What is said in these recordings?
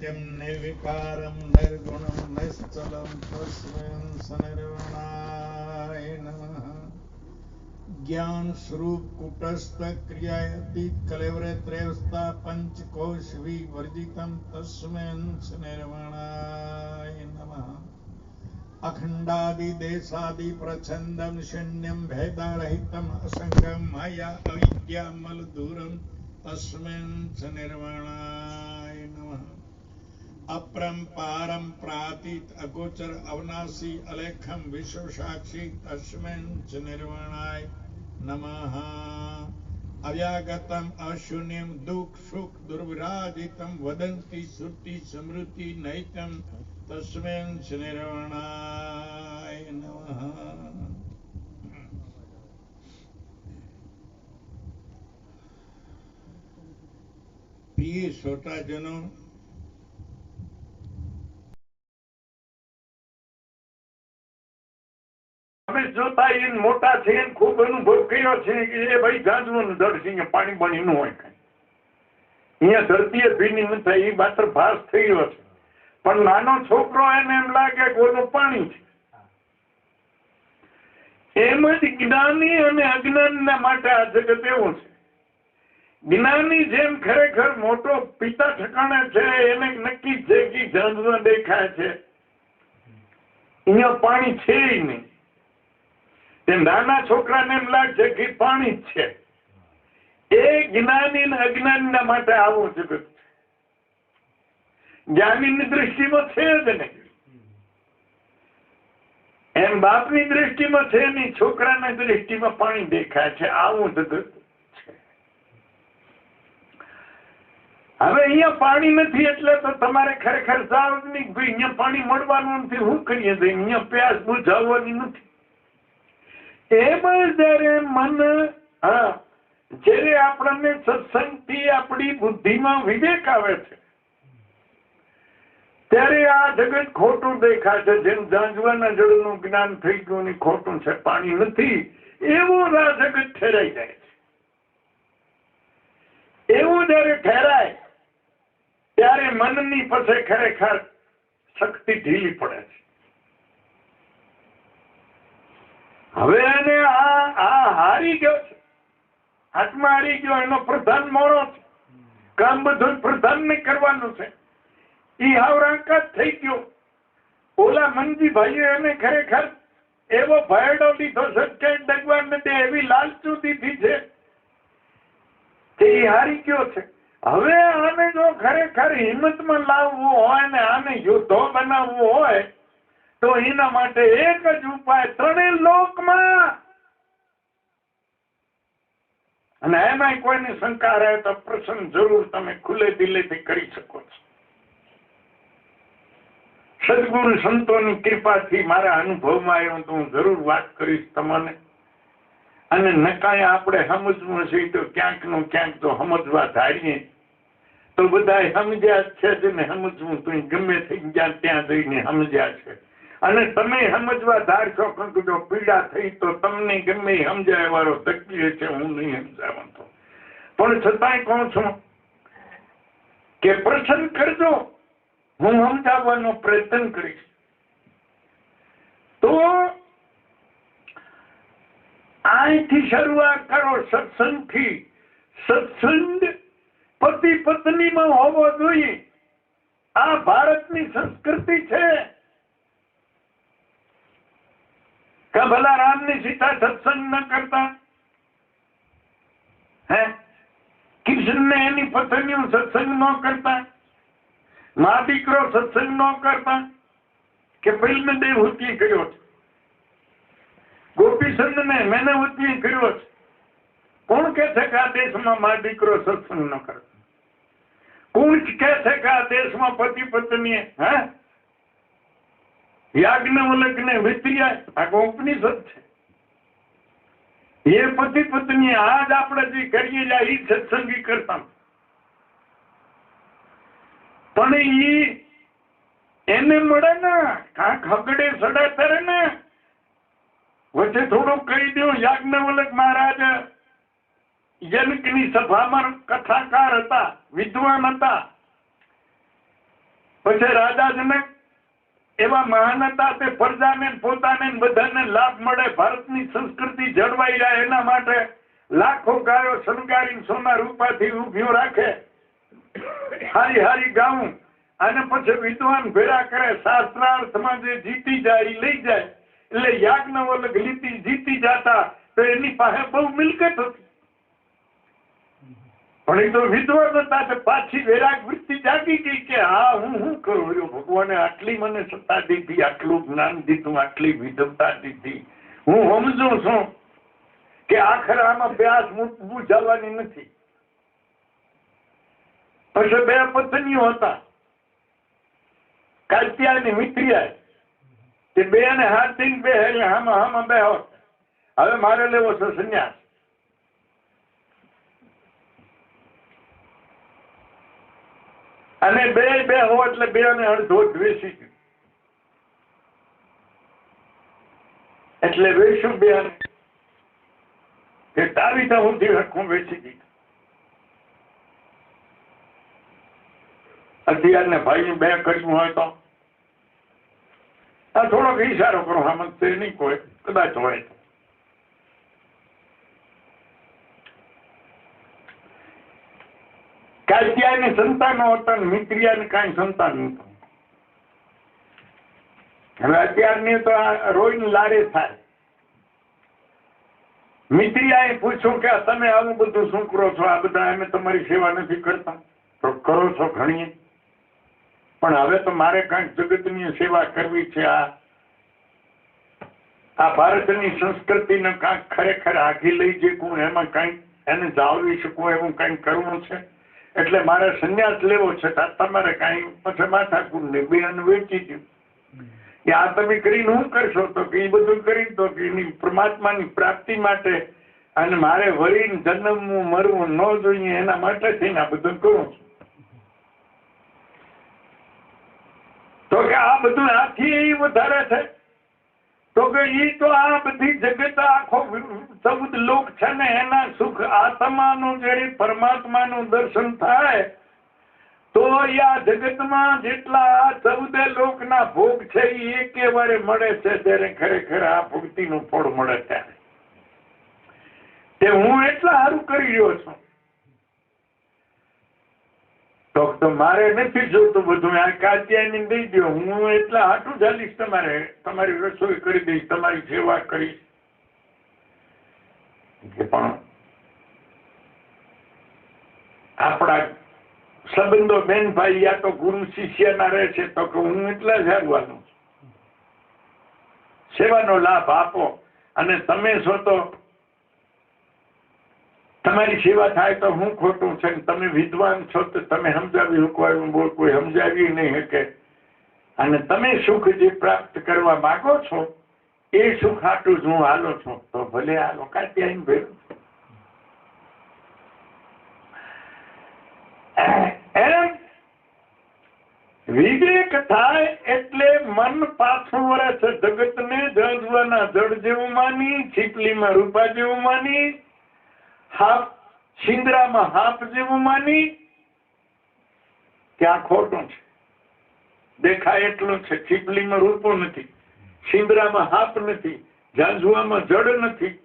नित्यं निर्विकारं निर्गुणं निश्चलं तस्मिन् सनिर्वणाय नमः। ज्ञानस्वरूपकुटस्थक्रियातीतकलेवरत्रयस्था पञ्चकोशविवर्जितं तस्मिन् सनिर्वणाय नमः। अखण्डादिदेशादिप्रच्छन्दं शून्यं भेदारहितम् असङ्गं मया अविद्यामलदूरं तस्मिन् सनिर्वणाय अपरंपारम प्रातीत अगोचर अवनाशी अलेखम विश्व साक्षी तस्मिन् च निर्वाणाय नमः। अव्यागतम अशून्यम दुख सुख दुर्विराजितम वदंती श्रुति स्मृति नैतम तस्मिन् च निर्वाणाय नमः। प्रिय श्रोताजनों મોટા છે ખૂબ અનુભવ કર્યો છે કે એ ભાઈ ગાંજનું દળ પાણી પાણી નું હોય અહીંયા ધરતીએ ભીની ન એ માત્ર ભાસ થઈ છે. પણ નાનો છોકરો એને એમ લાગે કે ઓલું પાણી છે. એમ જ જ્ઞાની અને અજ્ઞાનના માટે આ જગત એવું છે. જ્ઞાની જેમ ખરેખર મોટો પિતા ઠકાણે છે, એને નક્કી છે કે ઝાંઝમાં દેખાય છે. અહીંયા પાણી છે નહીં. નાના છોકરાને એમ લાગશે કે પાણી જ છે. એ જ્ઞાની ને અજ્ઞાનીના માટે આવું જગત જ્ઞાનીની દ્રષ્ટિમાં છે જ નહીં. એમ બાપની દ્રષ્ટિમાં છે નહીં, છોકરાના દ્રષ્ટિમાં પાણી દેખાય છે. આવું જગત હવે અહીંયા પાણી નથી એટલે તો તમારે ખરેખર નહીં ભાઈ, અહીંયા પાણી મળવાનું નથી. શું કરીએ અહીંયા પ્યાસ બુઝાવવાની નથી. એમ જયારે મન, હા, જ્યારે આપણને સત્સંગથી આપણી બુદ્ધિમાં વિવેક આવે છે, ત્યારે આ જગત ખોટું દેખાય છે. જેમ જાંજવાના જળનું જ્ઞાન થઈ ગયું ને ખોટું છે, પાણી નથી, એવું આ જગત ઠેરાઈ જાય છે. એવું જયારે ઠેરાય, ત્યારે મનની પાસે ખરેખર શક્તિ ઢીલી પડે છે. હવે એને આ આ હારી ગયો છે. હાથમાં હારી ગયો, એનો પ્રધાન મોરો છે. કામ બધું પ્રધાન ને કરવાનું છે. એ આવરાંકા થઈ ગયો. ઓલા મનજીભાઈએ એને ખરેખર એવો ભયડો લીધો છે કે ડગવાન ને એવી લાલચુ દીધી છે તે હારી ગયો છે. હવે આને જો ખરેખર હિંમતમાં લાવવું હોય ને આને યુદ્ધો બનાવવું હોય તો એના માટે એક જ ઉપાય ત્રણેય લોકમાં. અને એમાં કોઈની શંકા રહે તો પ્રસંગ જરૂર તમે ખુલ્લે દિલેથી કરી શકો છો. સદગુરુ સંતોની કૃપાથી મારા અનુભવમાં આવ્યો તો હું જરૂર વાત કરીશ તમને. અને નકાય આપણે સમજવું છે તો ક્યાંકનું ક્યાંક તો સમજવા ધારીએ. તો બધા સમજ્યા છે જ ને સમજવું તો ગમે થઈ ગયા ત્યાં જઈને સમજ્યા છે. અને તમે સમજવા ધારશો કે જો પીડા થઈ તો તમને ગમે સમજાય વાળો તકલીફ છે હું નહીં સમજાવતો. પણ છતાંય કહું છું કે પ્રસન્ન કરજો. હું સમજાવવાનો પ્રયત્ન કરીશ. તો અહીંથી શરૂઆત કરો સત્સંગથી. સત્સંગ પતિ પત્નીમાં હોવો જોઈએ. આ ભારતની સંસ્કૃતિ છે. કે ભલા રામની સીતા સત્સંગ ન કરતા? હે? કૃષ્ણને એની પત્નીઓ સત્સંગ ન કરતા? મા દીકરો સત્સંગ ન કરતા? કે ફિલ્મ દેવહૂતિ કર્યો છે? ગોપીચંદ ને મેનવતી કર્યો છે? કોણ કે છે કે આ દેશમાં મા દીકરો સત્સંગ ન કરતા? કોણ કે છે કે આ દેશમાં પતિ પત્ની હે? યાજ્ઞવલ્ક ને વિત્રિયા. આ ઉપનિષદ છે. એ પતિ પત્ની આજ આપણે જે કરીએ જાય એ સત્સંગી કરતા. પણ ઈ એને મળે ને, કાંક હગડે સડે તરે ને, વચ્ચે થોડુંક કહી દઉં યાજ્ઞવલક મહારાજ, જનકની સભામાં કથાકાર હતા, વિદ્વાન હતા. પછી રાજા જનક એવા મહાન હતા તે પ્રજાને પોતાને બધાને લાભ મળે, ભારતની સંસ્કૃતિ જળવાઈ જાય એના માટે લાખો ગાયો શણગારી સોના રૂપાથી ઉભ્યું રાખે. હારી હારી ગાઉં અને પછી વિદ્વાન ભેળા કરે શાસ્ત્રાર્થમાં જે જીતી જાય એ લઈ જાય. એટલે યાજ્ઞવલ્ક લીતી જીતી જાતા તો એની પાસે બહુ મિલકત હતી. પણ એ તો વિદ્વાન હતા તો પાછી વૈરાગ વૃત્તિ જાગી ગઈ કે હા, હું શું કરું? છું ભગવાને આટલી મને સત્તા દીધી, આટલું જ્ઞાન દીધું, આટલી વિધવતા દીધી. હું સમજું છું કે આખર આમાં પ્યાસ બુઝાવવાની નથી. પછી બે પત્નીઓ હતા. કાત્યા અને મિત્રિયા. તે બે ને હાથી બે હામાં હામાં બે હોત. હવે મારે લેવો છે સંન્યાસ. અને બે બે હો એટલે બે અને અડધો ગયું એટલે વેશું બે કે તારી તો હું હરખું વેચી દીધું અત્યારને ભાઈ બે કર્યું હોય તો આ થોડોક ઈશારો કરો, આમાં તે નહીં કોઈ, કદાચ હોય તો. કાત્યાની સંતાનો હતા ને મિત્રિયાને કાંઈ સંતાન નહોતું. હવે અત્યારની તો આ રોઈ લારે થાય. મિત્રિયાએ પૂછ્યું કે તમે આવું બધું શું કરો છો? આ બધા અમે તમારી સેવા નથી કરતા. તો કરો છો ઘણી પણ હવે તો મારે કાંઈક જગતની સેવા કરવી છે. આ આ ભારતની સંસ્કૃતિને કાંઈક ખરેખર આઘી લઈ જઈ એમાં કાંઈક એને જાળવી શકું? એવું કાંઈક કરવું છે? એટલે મારે સંન્યાસ લેવો છે તમારે કાંઈ પછી માથાકૂટ ને બેન વેચી દઉં. કે આ તમે કરીને હું કરશો તો કે એ બધું કરી તો કે એની પરમાત્માની પ્રાપ્તિ માટે અને મારે વળીને જન્મવું, મરવું ન જોઈએ એના માટે થઈને આ બધું કરું છું. તો કે આ બધું આથી વધારે છે? કે ઈ તો આ બધી જગત આખો ચૌદ લોક છે ને, એના સુખ આત્માનું જે પરમાત્માનું દર્શન થાય. તો આ જગતમાં જેટલા ચૌદે લોકના ભોગ છે એ એકે વારે મળે છે જ્યારે ખરેખર આ ભક્તિનું ફળ મળે ત્યારે. તે હું એટલા સારું કરી રહ્યો છું. તો મારે નથી જોતું બધું. આ કાત્યાની દઈ દો હું એટલા હાટું ચાલીશ તમારે. તમારી રસોઈ કરી દઈશ, તમારી સેવા કરીશ. પણ આપણા સંબંધો બેન ભાઈ યા તો ગુરુ શિષ્યના રહે છે, તો કે હું એટલા જ આગવાનું સેવાનો લાભ આપો. અને તમે છો તો તમારી સેવા થાય તો હું ખોટું છે તમે વિદ્વાન છો તો તમે સમજાવી શકવાનું બોલ, કોઈ સમજાવી નહીં શકે અને તમે સુખ જે પ્રાપ્ત કરવા માંગો છો, એ સુખ આટલું જ હું હાલો છું. તો ભલે હાલો કાંઈ ત્યાં ભેરું એમ વિવેક થાય એટલે મન પાછું વળે છે. જગતને જજવાના જળ જેવું માની, છીપલીમાં રૂપા જેવું માની હાફ સિંદરામાં, હાફ જેવું માની ત્યાં ખોટું છે. દેખાય એટલું છે, ચીપલીમાં રૂપો નથી. સિંદરામાં હાફ નથી, ઝાંઝુઆમાં જડ નથી.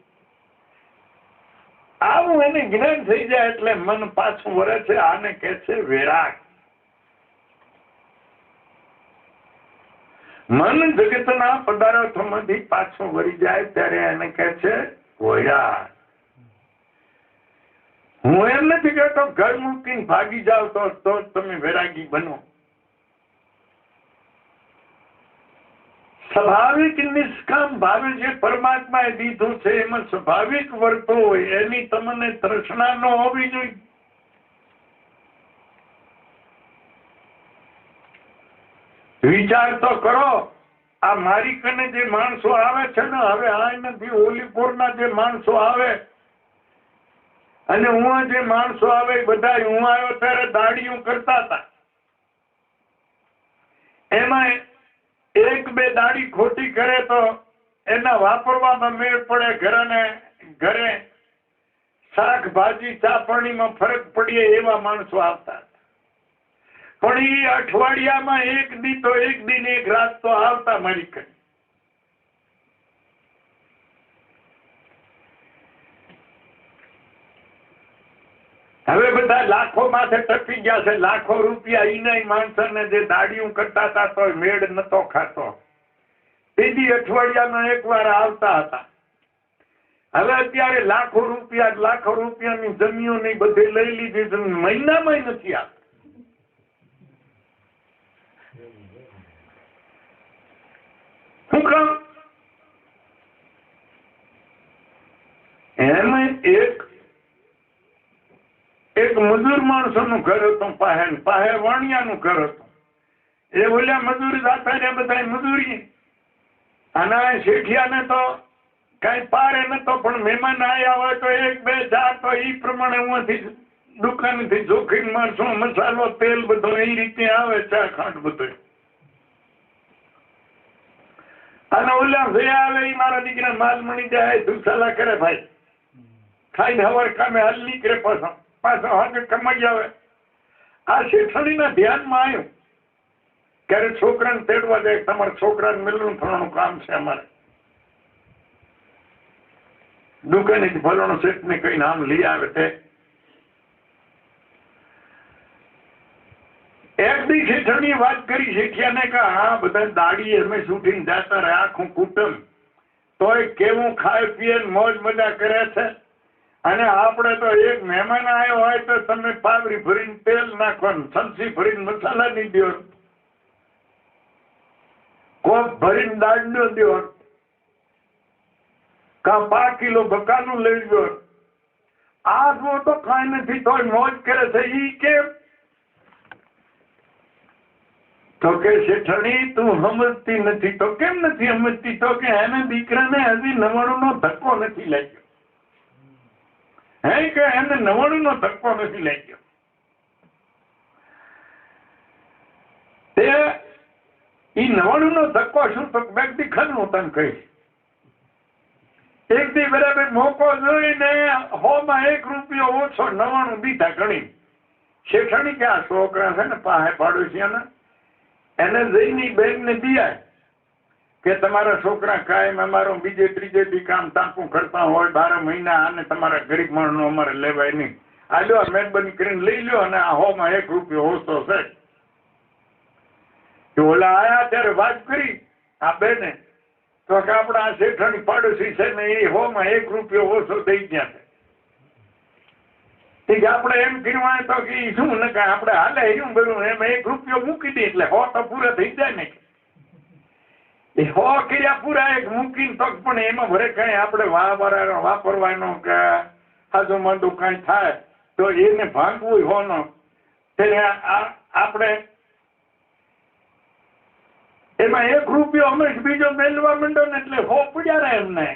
આવું એને જ્ઞાન થઈ જાય એટલે મન પાછું વરે છે, આને કે છે વેરાગ. મન જગતના પદાર્થોમાંથી પાછું વળી જાય ત્યારે એને કહે છે વૈરાગ. હું એમ નથી કહેતો ઘર મૂકીને ભાગી જાવ તો તો તમે વૈરાગી બનો. સ્વાભાવિક નિષ્કામ ભાવે જે પરમાત્માએ દીધું છે, એમાં સ્વાભાવિક વર્તો હોય, એની તમને તૃષ્ણા ન હોવી જોઈએ. વિચાર તો કરો, આ મારી કને જે માણસો આવે છે ને, હવે આ નથી, ઓલીપુરના જે માણસો આવે અને હું જે માણસો આવે બધા હું આવ્યો ત્યારે દાડીઓ કરતા હતા. એમાં એક બે દાડી ખોટી કરે તો એના વાપરવામાં મેળ પડે ઘરને ઘરે. શાકભાજી ચા પાણીમાં ફરક પડીએ એવા માણસો આવતા પણ એ અઠવાડિયામાં એક દી તો એક દિન એક રાત તો આવતા મારી કઈ હવે બધા લાખો માથે ટકી ગયા છે, લાખો રૂપિયા ઈના માણસોને જે દાડિયું કરતા હતા તો મેળ નતો ખાતો. તેથી અઠવાડિયામાં એક વાર આવતા હતા. હવે અત્યારે લાખો રૂપિયા લાખો રૂપિયાની જમીઓ ની બધી લઈ લીધી છે મહિનામાં નથી આવતા. શું કામ? એમ એક એક મજૂર માણસોનું ઘર હતું પાહે પાહે વાણિયાનું ઘર હતું. એ બોલ્યા મજૂરી દાતા ને બધા મજૂરી અને આ શેઠિયાને તો કઈ પારે નતો, પણ મહેમાન આવ્યા હોય તો એક, બે ચાર તો એ પ્રમાણે હુંથી દુકાનથી જોખીમ માણસો, મસાલો, તેલ બધો એ રીતે આવે, ચા ખાંડ બધો. અને ઓલા જે આવે એ મારા દીકરા માલ મણી જાય દુસાલા કરે ભાઈ. ખાઈને હવાર કામે હાલ નીકળે પાછો. પાછો હાથે કમાઈ આવે. આ શેઠણીના ધ્યાનમાં આવ્યું. ક્યારે છોકરાને તેડવા જાય, તમારા છોકરાને મિલનું ફલાણું કામ છે અમારે. દુકાનેથી ફલાણો શેઠને કઈ નામ લઈ આવે તે. એક દી શેઠણી વાત કરી, શેઠિયાને કે હા બધા દાડી અમે શૂટિંગ જાતા રહે આખું કુટુંબ. તોય કેવું ખાય પીએ મોજ મજા કરે છે? અને આપણે તો એક મહેમાન આવ્યો હોય તો તમે પાવરી ભરીને તેલ નાખવાનું સંસી ભરીને મસાલા નહીં દો કોપ ભરીને નો દો કા પાંચ કિલો બકાનું લઈ દો આ તો કાંઈ નથી તો મોજ કરે છે. ઈ કેમ? તો કે શેઠણી, તું સમજતી નથી. તો કેમ નથી સમજતી તો કે એને દીકરાને હજી નવાણું નો ધક્કો નથી લાગ્યો. હે કે એને નવાણું નો ધક્કો નથી લાગ્યો? તે એ નવાણું નો ધક્કો શું તો વ્યક્તિ ખરું હું તને કહીશ. એક દી બરાબર મોકો જોઈને હોમાં એક રૂપિયો ઓછો નવાણું દીધા ગણી શેઠણી કે આ છોકરા છે ને પાસે પાડોશિયાના એને જઈને બેનને દિયા કે તમારા છોકરા કાયમ અમારો બીજે ત્રીજે બી કામ તાપું કરતા હોય, બાર મહિના અને તમારા ગરીબ માણસનો અમારે લેવાય નહીં. આ લ્યો મહેરબાની કરીને લઈ લ્યો અને આ હોમાં એક રૂપિયો ઓછો છે. ઓલા આયા ત્યારે વાત કરી આ બેને. તો કે આપણા આ શેઠણ પાડોશી છે ને એ હોમાં એક રૂપિયો ઓછો થઈ ગયા છે. આપણે એમ કહેવાય તો કે શું ને આપણે હાલે એવું બધું એમ એક રૂપિયો મૂકી દે એટલે હો તો પૂરા થઈ જાય ને. હો કર્યા પૂરા એક મૂકીને તક પણ એમાં ભરે કઈ આપણે વાપરવાનો વાપરવાનો કે હાજુ માંડું કઈ થાય, તો એને ભાંગવું હોનો. એટલે આપણે એમાં એક રૂપિયો હંમેશ બીજો મેળવા માંડો ને એટલે હો પડ્યા રહે એમને.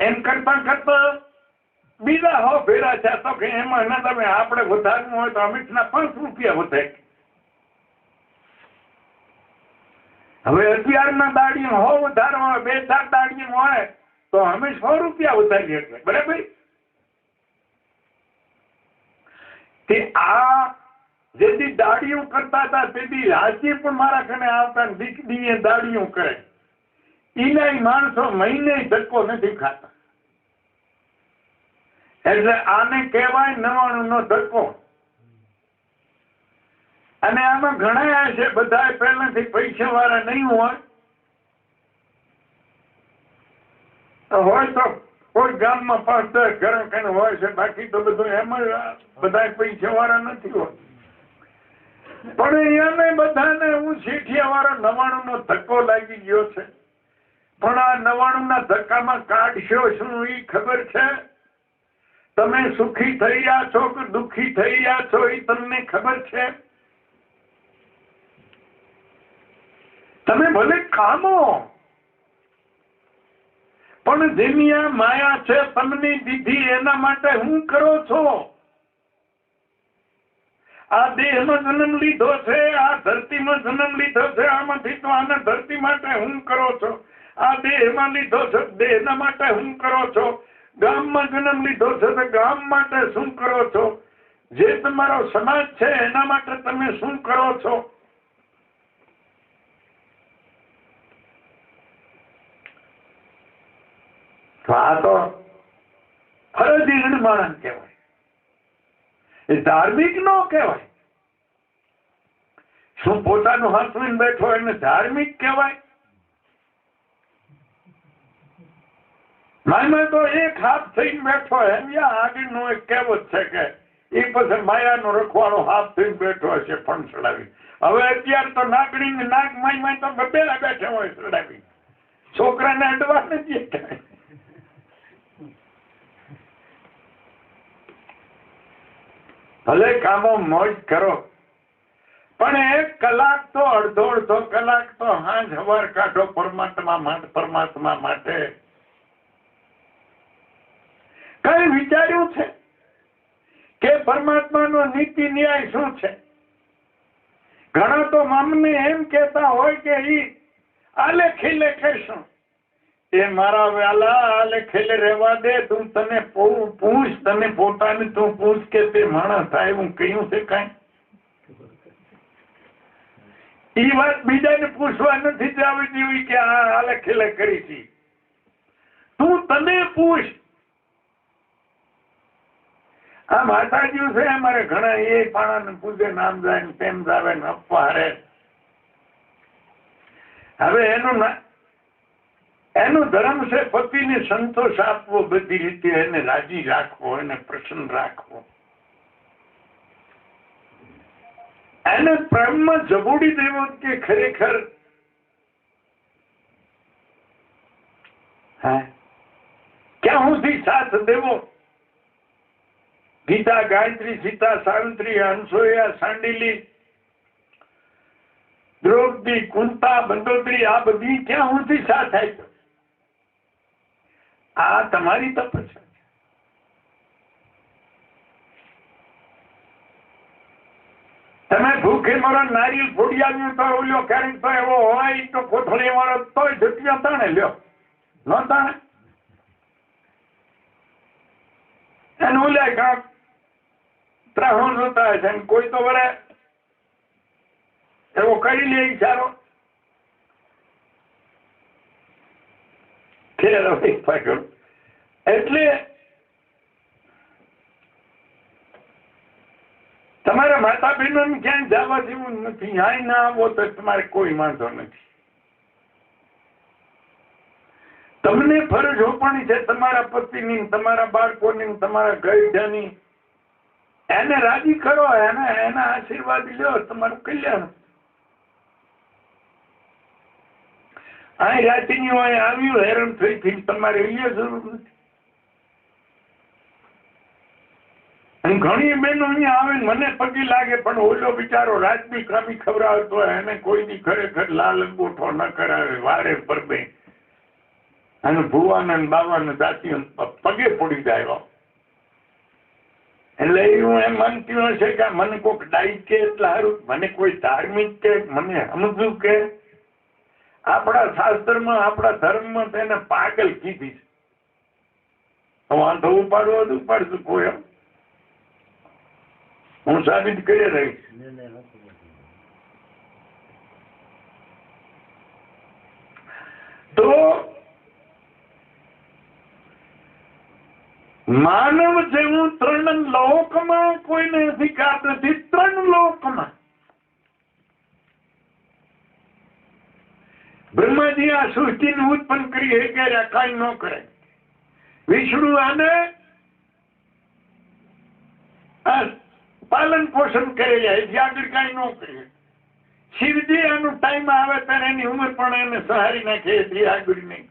એમ કરતા કરતા બીજા હો ભેરા છે તો કે એમાં ના તમે આપણે વધારવું હોય તો અમિતના પાંચ રૂપિયા વધે. હવે અગિયારના દાડી હો વધારો હોય, બે ચાર દાડી હોય, તો અમે સો રૂપિયા વધારી છીએ. બરાબર? તે આ જેથી દાડીઓ કરતા હતા તેથી રાજી પણ મારા કને આવતા દીકરીએ દાડીઓ કરે. એના માણસો મહિને ધક્કો નથી ખાતા. એટલે આને કહેવાય નવાણું નો ધક્કો. અને આમાં ઘણા છે બધા પહેલાથી પૈસા વાળા નહીં હોય. હોય તો કોઈ ગામમાં પાંચ દસ ઘર કઈ હોય છે, બાકી તો બધું એમ જ બધા પૈસા વાળા નથી હોય. પણ એને બધાને હું શેઠિયા વાળા નવાણું નો ધક્કો લાગી ગયો છે. પણ આ નવાણું ના ધક્કામાં કાઢશો શું એ ખબર છે? તમે સુખી થઈ રહ્યા છો કે દુઃખી થઈ રહ્યા છો એ તમને ખબર છે? તમે ભલે કામો પણ દુનિયા માયા છે તમને દીધી એના માટે હું કરો છો? આ દેહમાં જન્મ લીધો છે, આ ધરતીમાં જન્મ લીધો છે, આમાંથી તો આને ધરતી માટે હું કરો છો? આ દેહમાં લીધો છે, દેહના માટે હું કરો છો? ગામમાં જન્મ લીધો છે, તો ગામ માટે શું કરો છો? જે તમારો સમાજ છે, એના માટે તમે શું કરો છો? આ તો ફરજી માણસ કહેવાય. એ ધાર્મિક નો કહેવાય. શું પોતાનું હસવીને બેઠો એને ધાર્મિક કહેવાય? માયમાં તો એક હાથ થઈને બેઠો એમ યા નું એક કહેવત છે કે, એ પછી માયાનો રખવાડો હાથ થઈને બેઠો હશે ફણ ચડાવી હવે અત્યારે તો નાગણી નાગ માય માય તો બબેલા બેઠા હોય સડાવી છોકરાને અડવા નથી કાંઈ. ભલે કામો મોજ કરો. પણ એક કલાક તો અડધો અડધો કલાક તો હાંજ હવાર કાઢો પરમાત્મા માટે પરમાત્મા માટે. કઈ વિચાર્યું છે કે પરમાત્માનો નીતિ ન્યાય શું છે? ઘણા તો મામને એમ કહેતા હોય કે ઈ આલેખી લેખે કહેશું એ મારા વ્યાલા ખેલે રહેવા દે, તું તને પૂછ, તને પોતાને તું પૂછ કે તે માણસ થાય, હું કહ્યું છે કાંઈ? ઈ વાત બીજાને પૂછવા નથી જાવી દેવી કે આ ખેલે કરી છે. તું તને પૂછ. આ માતાજી છે, અમારે ઘણા એ પાણાને પૂજે, નામ જાય તેમ જાવે ને અપવા હારે હવે એનું એનો ધર્મ છે, પતિને સંતોષ આપવો, બધી રીતે એને રાજી રાખવો, એને પ્રસન્ન રાખવો. એને પ્રેમમાં જબોડી દેવો કે ખરેખર? ક્યાં સુધી સાથ દેવો? ગીતા, ગાયત્રી, સીતા, સાવિત્રી, હંસોયા, સાંડીલી, દ્રૌપદી, કુંતા, બંદોદરી, આ બધી ક્યાં સુધી સાથ આપ્યો? આ તમારી તપસ્યા છે. તમે ભૂખે મરો નારિયેલ ફોડિયા તો ઓલ્યો ક્યારેક તો એવો હોય તો કોથળી મારો તોય જુટિયા તાણે લ્યો. ન તાણે? એને ઓલ્યા કાંક ત્રાહણ જોતા હશે કોઈ તો વરે એવો કરી લે ઈશારો. એટલે તમારા માતા બહેનો ક્યાંય જવા જેવું નથી. અહીં ના આવો તો તમારે કોઈ વાંધો નથી. તમને ફરજ હોવાની છે તમારા પતિની, તમારા બાળકોની, તમારા ગઈઢાની. એને રાજી કરો, એને, એના આશીર્વાદ લ્યો, તમારું કલ્યાણ. રાતીની હોય આવ્યું, હેરાન થઈ થઈ તમારે અહીંયા જરૂર નથી. અને ઘણી બહેનો અહીંયા આવે મને પગે લાગે, પણ ઓલો બિચારો રાજબી કામી ખવડાવતો હોય, એને કોઈ દી ખરેખર લાલ અંગૂઠો ન કરાવે, વારે પરબે અને ભુવાના બાવાને દાસી પગે પડી જાય એટલે હું એમ માનતી હશે કે મને કોઈક ડાઈ કે એટલે સારું, મને કોઈ ધાર્મિક કે, મને સમજવું કે આપણા શાસ્ત્રમાં, આપણા ધર્મમાં તેને પાગલ કીધી છે. વાંધો ઉપાડવો તો ઉપાડશું, કોઈ હું સાબિત કરી રહીશ. તો માનવ જેવું ત્રણ લોકમાં કોઈને અધિકાર નથી, ત્રણ લોકમાં. બ્રહ્માજી આ સૃષ્ટિને ઉત્પન્ન કરી હે કર્યા કાંઈ ન કરે. વિષ્ણુ આને પાલન પોષણ કરે જાય આગળ કઈ ન કરે. શિવજી આનો ટાઈમ આવે ત્યારે એની ઉંમર પણ એને સહારી નાખે એથી આગળ નહીં.